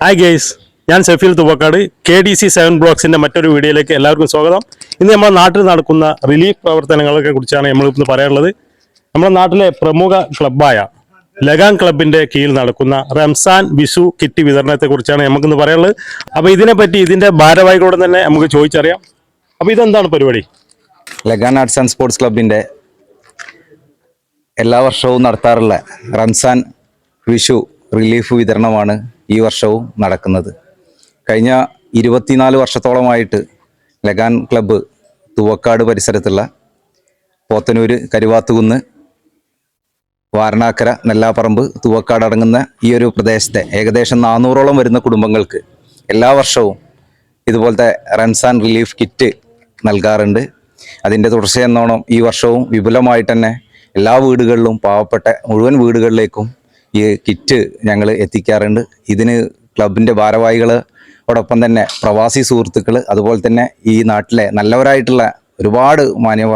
Hi guys ഞാൻ Sefeel Thuvakkad K D C seven ബ്ലോക്സിന്റെ മറ്റൊരു വീഡിയോയിലേക്ക് എല്ലാവർക്കും സ്വാഗതം. ഇന്ന് നമ്മുടെ നാട്ടിൽ നടക്കുന്ന റിലീഫ് പ്രവർത്തനങ്ങളൊക്കെ കുറിച്ചാണ് നമ്മൾ ഇന്ന് പറയാനുള്ളത്. നമ്മുടെ നാട്ടിലെ പ്രമുഖ ക്ലബ്ബായ ലഗാൻ ക്ലബിന്റെ കീഴിൽ നടക്കുന്ന റംസാൻ വിഷു കിറ്റ് വിതരണത്തെ കുറിച്ചാണ് നമുക്കിന്ന് പറയാനുള്ളത്. അപ്പൊ ഇതിനെപ്പറ്റി ഇതിന്റെ ഭാരവാഹികളോട് തന്നെ നമുക്ക് ചോദിച്ചറിയാം. അപ്പൊ ഇതെന്താണ് പരിപാടി? ലഗാൻ ആർട്സ് ആൻഡ് സ്പോർട്സ് ക്ലബിന്റെ എല്ലാ വർഷവും നടത്താറുള്ള റംസാൻ വിഷു റിലീഫ് വിതരണമാണ് ഈ വർഷവും നടക്കുന്നത്. കഴിഞ്ഞ ഇരുപത്തിനാല് വർഷത്തോളമായിട്ട് ലഗാൻ ക്ലബ്ബ് തുവക്കാട് പരിസരത്തുള്ള പോത്തനൂര് കരുവാത്തുകുന്ന് വാരണാക്കര നെല്ലാപ്പറമ്പ് തുവക്കാട് അടങ്ങുന്ന ഈ ഒരു പ്രദേശത്തെ ഏകദേശം നാനൂറോളം വരുന്ന കുടുംബങ്ങൾക്ക് എല്ലാ വർഷവും ഇതുപോലത്തെ റംസാൻ റിലീഫ് കിറ്റ് നൽകാറുണ്ട്. അതിന്റെ തുടർച്ചയെന്നോണം ഈ വർഷവും വിപുലമായിട്ട് തന്നെ എല്ലാ വീടുകളിലും പാവപ്പെട്ട മുഴുവൻ വീടുകളിലേക്കും ഈ കിറ്റ് ഞങ്ങൾ എത്തിക്കാറുണ്ട്. ഇതിന് ക്ലബിന്റെ ഭാരവാഹികൾ ഓടൊപ്പം തന്നെ പ്രവാസി സുഹൃത്തുക്കൾ അതുപോലെ തന്നെ ഈ നാട്ടിലെ നല്ലവരായിട്ടുള്ള ഒരുപാട് മാന്യ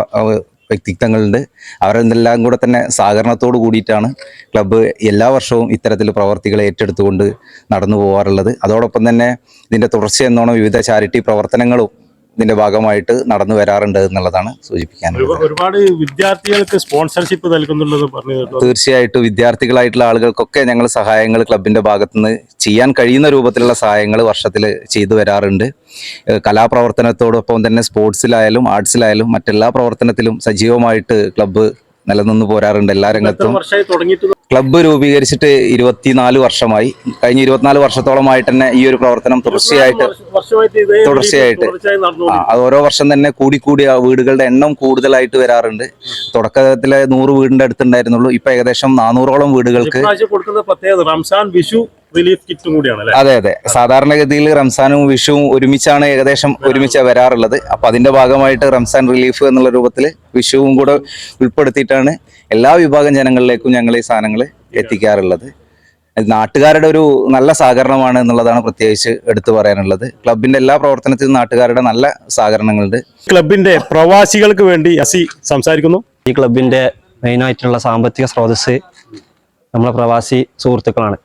വ്യക്തിത്വങ്ങളുണ്ട്. അവരെല്ലാം കൂടെ തന്നെ സഹകരണത്തോട് കൂടിയിട്ടാണ് ക്ലബ്ബ് എല്ലാ വർഷവും ഇത്തരത്തിൽ പ്രവർത്തികൾ ഏറ്റെടുത്തുകൊണ്ട് നടന്നു പോകാറുള്ളത് അതോടൊപ്പം തന്നെ ഇതിന്റെ തുടർച്ചയെന്നോണം വിവിധ ചാരിറ്റി പ്രവർത്തനങ്ങളും ഇതിന്റെ ഭാഗമായിട്ട് നടന്നു വരാറുണ്ട് എന്നുള്ളതാണ് സൂചിപ്പിക്കാൻ ഒരുപാട് വിദ്യാർത്ഥികൾക്ക് സ്പോൺസർഷിപ്പ് നൽകുന്നുള്ളത് പറഞ്ഞു തീർച്ചയായിട്ടും വിദ്യാർത്ഥികളായിട്ടുള്ള ആളുകൾക്കൊക്കെ ഞങ്ങൾ സഹായങ്ങൾ ക്ലബിന്റെ ഭാഗത്തുനിന്ന് ചെയ്യാൻ കഴിയുന്ന രൂപത്തിലുള്ള സഹായങ്ങൾ വർഷത്തിൽ ചെയ്തു വരാറുണ്ട്. കലാപ്രവർത്തനത്തോടൊപ്പം തന്നെ സ്പോർട്സിലായാലും ആർട്സിലായാലും മറ്റെല്ലാ പ്രവർത്തനത്തിലും സജീവമായിട്ട് ക്ലബ്ബ് നിലനിന്ന് പോരാറുണ്ട് എല്ലാ രംഗത്തും. ക്ലബ്ബ് രൂപീകരിച്ചിട്ട് ഇരുപത്തിനാല് വർഷമായി. കഴിഞ്ഞ ഇരുപത്തിനാല് വർഷത്തോളമായിട്ട് തന്നെ ഈ ഒരു പ്രവർത്തനം തുടർച്ചയായിട്ട് തുടർച്ചയായിട്ട്. അത് ഓരോ വർഷം തന്നെ കൂടിക്കൂടി വീടുകളുടെ എണ്ണം കൂടുതലായിട്ട് വരാറുണ്ട്. തുടക്കത്തിലെ നൂറ് വീടിന്റെ അടുത്തുണ്ടായിരുന്നുള്ളൂ. ഇപ്പൊ ഏകദേശം നാനൂറോളം വീടുകൾക്ക് റംസാൻ വിഷു റിലീഫ് കിറ്റും കൂടിയാണ് അല്ലേ? അതെ അതെ. സാധാരണഗതിയിൽ റംസാനും വിഷുവും ഒരുമിച്ചാണ് ഏകദേശം ഒരുമിച്ച് വരാറുള്ളത്. അപ്പൊ അതിന്റെ ഭാഗമായിട്ട് റംസാൻ റിലീഫ് എന്നുള്ള രൂപത്തിൽ വിഷുവും കൂടെ ഉൾപ്പെടുത്തിയിട്ടാണ് എല്ലാ വിഭാഗം ജനങ്ങളിലേക്കും ഞങ്ങൾ ഈ സാധനങ്ങൾ എത്തിക്കാറുള്ളത്. ഇത് നാട്ടുകാരുടെ ഒരു നല്ല സഹകരണമാണ് എന്നുള്ളതാണ് പ്രത്യേകിച്ച് എടുത്തു പറയാനുള്ളത്. ക്ലബിന്റെ എല്ലാ പ്രവർത്തനത്തിലും നാട്ടുകാരുടെ നല്ല സഹകരണങ്ങളുണ്ട്. ക്ലബിന്റെ പ്രവാസികൾക്ക് വേണ്ടി അസി സംസാരിക്കുന്നു. ഈ ക്ലബിന്റെ മെയിൻ ആയിട്ടുള്ള സാമ്പത്തിക സ്രോതസ് നമ്മളെ പ്രവാസി സുഹൃത്തുക്കളാണ്.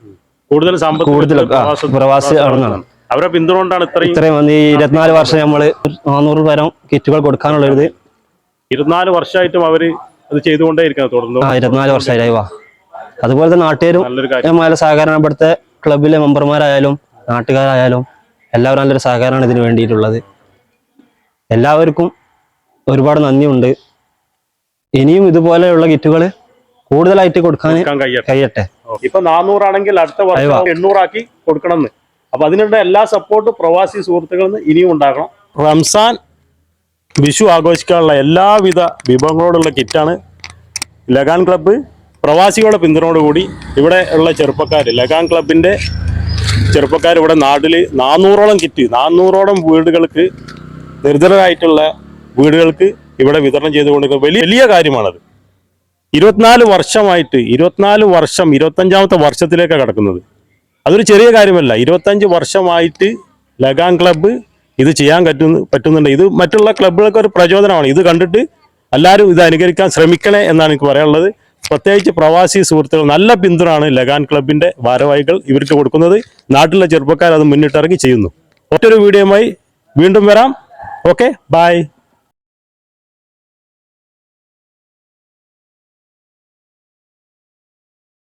കൂടുതൽ കൂടുതൽ ആ, പ്രവാസി അടങ്ങാണ് അവരെ പിന്തുണ കൊണ്ടാണ് ഇത്രയും ഇത്രയും വന്ന് ഈ ഇരുപത്തിനാല് വർഷം നമ്മൾ നാനൂറ് തരം കിറ്റുകൾ കൊടുക്കാനുള്ള ഒരു ഇരുപത്തിനാല് വർഷമായിട്ടും അവർ അത് ചെയ്തുകൊണ്ടേ ഇരിക്കുന്നത് തുടർന്നു. ആ ഇരുപത്തിനാല് വർഷമായി. വാ. അതുപോലെ തന്നെ നാട്ടുകാരും നല്ലൊരു സഹകരണ ഇവിടുത്തെ ക്ലബിലെ മെമ്പർമാരായാലും നാട്ടുകാരായാലും എല്ലാവരും നല്ലൊരു സഹകരണമാണ് ഇതിന് വേണ്ടിയിട്ടുള്ളത്. എല്ലാവർക്കും ഒരുപാട് നന്ദിയുണ്ട്. ഇനിയും ഇതുപോലെയുള്ള കിറ്റുകൾ കൂടുതലായിട്ട് കൊടുക്കാൻ കഴിയട്ടെ. ഇപ്പൊ നാനൂറാണെങ്കിൽ അടുത്ത വർഷം. എണ്ണൂറാക്കി കൊടുക്കണം എന്ന് അപ്പൊ അതിനുള്ള എല്ലാ സപ്പോർട്ടും പ്രവാസി സുഹൃത്തുക്കളിൽ നിന്ന് ഇനിയും ഉണ്ടാക്കണം റംസാൻ വിഷു ആഘോഷിക്കാനുള്ള എല്ലാവിധ വിഭവങ്ങളോടുള്ള കിറ്റാണ് ലഗാൻ ക്ലബ്ബ്. പ്രവാസികളുടെ പിന്തുണയോടുകൂടി ഇവിടെ ഉള്ള ചെറുപ്പക്കാർ ലഗാൻ ക്ലബിന്റെ ചെറുപ്പക്കാർ ഇവിടെ നാട്ടിൽ നാനൂറോളം കിറ്റ് നാനൂറോളം വീടുകൾക്ക് ദരിദ്രരായിട്ടുള്ള വീടുകൾക്ക് ഇവിടെ വിതരണം ചെയ്തുകൊണ്ടിരിക്കുന്ന വലിയ വലിയ കാര്യമാണത്. ഇരുപത്തിനാല് വർഷമായിട്ട് ഇരുപത്തിനാല് വർഷം ഇരുപത്തഞ്ചാമത്തെ വർഷത്തിലേക്കാണ് കിടക്കുന്നത്. അതൊരു ചെറിയ കാര്യമല്ല. ഇരുപത്തഞ്ച് വർഷമായിട്ട് ലഗാൻ ക്ലബ്ബ് ഇത് ചെയ്യാൻ പറ്റുന്നു പറ്റുന്നുണ്ട്. ഇത് മറ്റുള്ള ക്ലബ്ബുകൾക്ക് ഒരു പ്രചോദനമാണ്. ഇത് കണ്ടിട്ട് എല്ലാവരും ഇത് അനുകരിക്കാൻ ശ്രമിക്കണേ എന്നാണ് എനിക്ക് പറയാനുള്ളത്. പ്രത്യേകിച്ച് പ്രവാസി സുഹൃത്തുക്കൾ നല്ല പിന്തുണയാണ് ലഗാൻ ക്ലബിന്റെ ഭാരവാഹികൾ ഇവർക്ക് കൊടുക്കുന്നത്. നാട്ടിലെ ചെറുപ്പക്കാർ അത് മുന്നിട്ടിറങ്ങി ചെയ്യുന്നു. ഒറ്റൊരു വീഡിയോയുമായി വീണ്ടും വരാം. Okay bye.